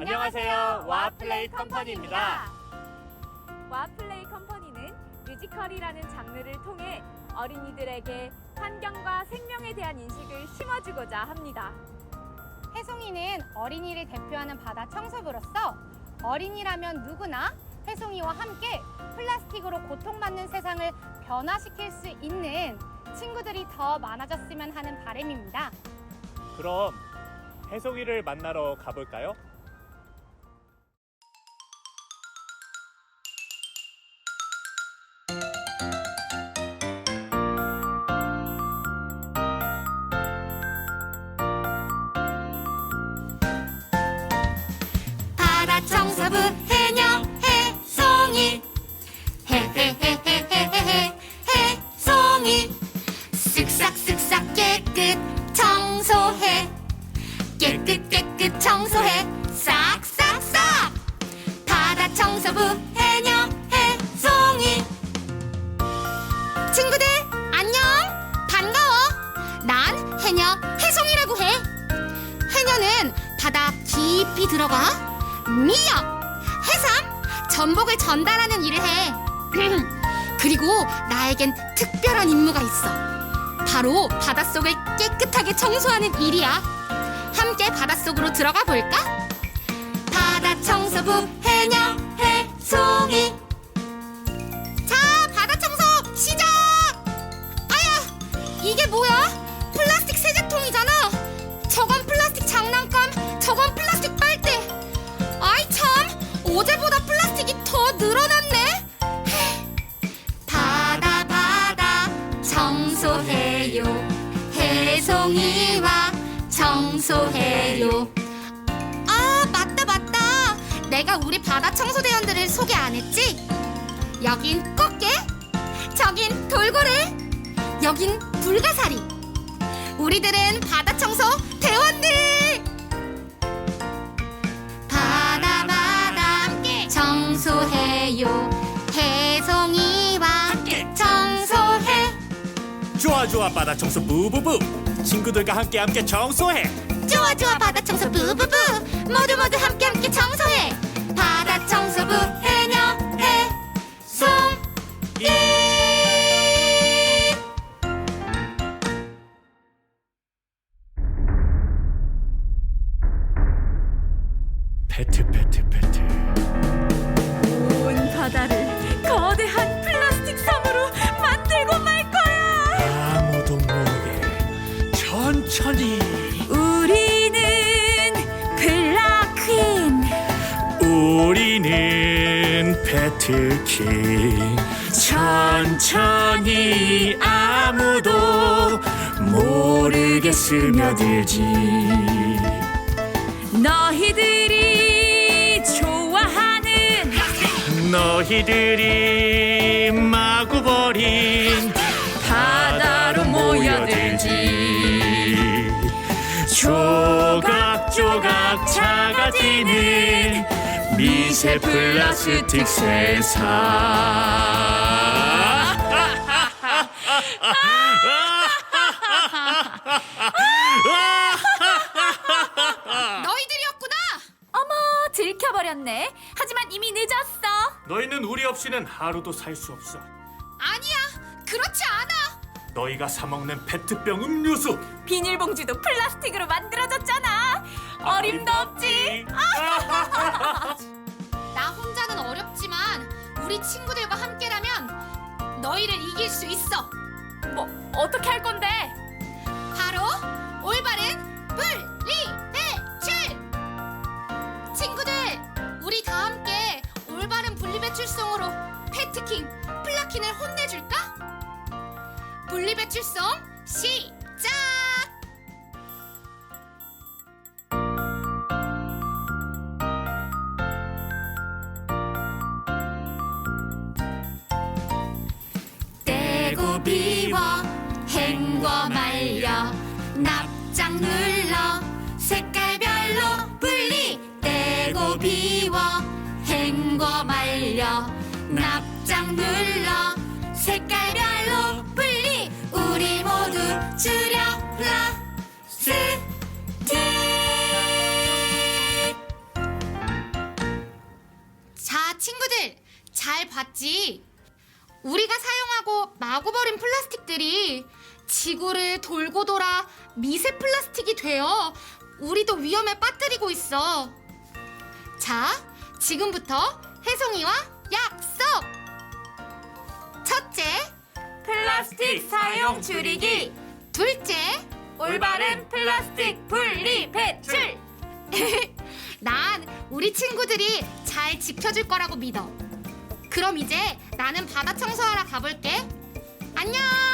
안녕하세요. 와플레이 컴퍼니입니다. 와플레이 컴퍼니는 뮤지컬이라는 장르를 통해 어린이들에게 환경과 생명에 대한 인식을 심어주고자 합니다. 혜송이는 어린이를 대표하는 바다 청소부로서 어린이라면 누구나 혜송이와 함께 플라스틱으로 고통받는 세상을 변화시킬 수 있는 친구들이 더 많아졌으면 하는 바람입니다. 그럼 혜송이를 만나러 가볼까요? 깊이 들어가 미역, 해삼, 전복을 전달하는 일을 해. 그리고 나에겐 특별한 임무가 있어. 바로 바닷속을 깨끗하게 청소하는 일이야. 함께 바닷속으로 들어가 볼까? 바다 청소부 해녀 해송이. 자, 바다 청소 시작! 아야, 이게 뭐야? 어제보다 플라스틱이 더 늘어났네. 바다 바다 청소해요. 해송이와 청소해요. 아 맞다 맞다. 내가 우리 바다 청소 대원들을 소개 안 했지? 여긴 꽃게, 저긴 돌고래, 여긴 불가사리. 우리들은 바다 청소 대원들. 좋아 바다 청소 부부부. 친구들과 함께 함께 청소해. 좋아 좋아 바다 청소 부부부 모두 모두 함께 함께 청소해. 바다 청소부 해녀 해송이. 페트 페트 페트. 온 바다를 천천히. 우리는 플라퀸. 우리는 페트킹 천천히 아무도 모르게 스며들지 너희들이 좋아하는 너희들이 마구 버린 바다로 모여들지 조각조각 작아지는 미세 플라스틱 세상 너희들이었구나. 어머 들켜버렸네. 하지만 이미 늦었어. 너희는 우리 없이는 하루도 살 수 없어 아니야, 그렇지 않아. 너희가 사 먹는 페트병 음료수 비닐봉지도 플라스틱으로 만들어졌잖아. 어림도 없지. 나 혼자는 어렵지만 우리 친구들과 함께라면 너희를 이길 수 있어. 뭐 어떻게 할 건데? 바로 올바른 분리배출! 친구들, 우리 다 함께 올바른 분리배출성으로 페트킹, 플라킨을 혼내줄까? 분리배출성 시작! 떼고 비워 헹궈 말려. 납작 눌러 색깔별로 분리. 떼고 비워 헹궈 말려. 납작 눌러 잘 봤지. 우리가 사용하고 마구 버린 플라스틱들이 지구를 돌고 돌아 미세 플라스틱이 되어 우리도 위험에 빠뜨리고 있어. 자, 지금부터 혜성이와 약속! 첫째, 플라스틱 사용 줄이기. 둘째, 올바른 플라스틱 분리 배출. 난 우리 친구들이 잘 지켜줄 거라고 믿어. 그럼 이제 나는 바다 청소하러 가볼게. 안녕!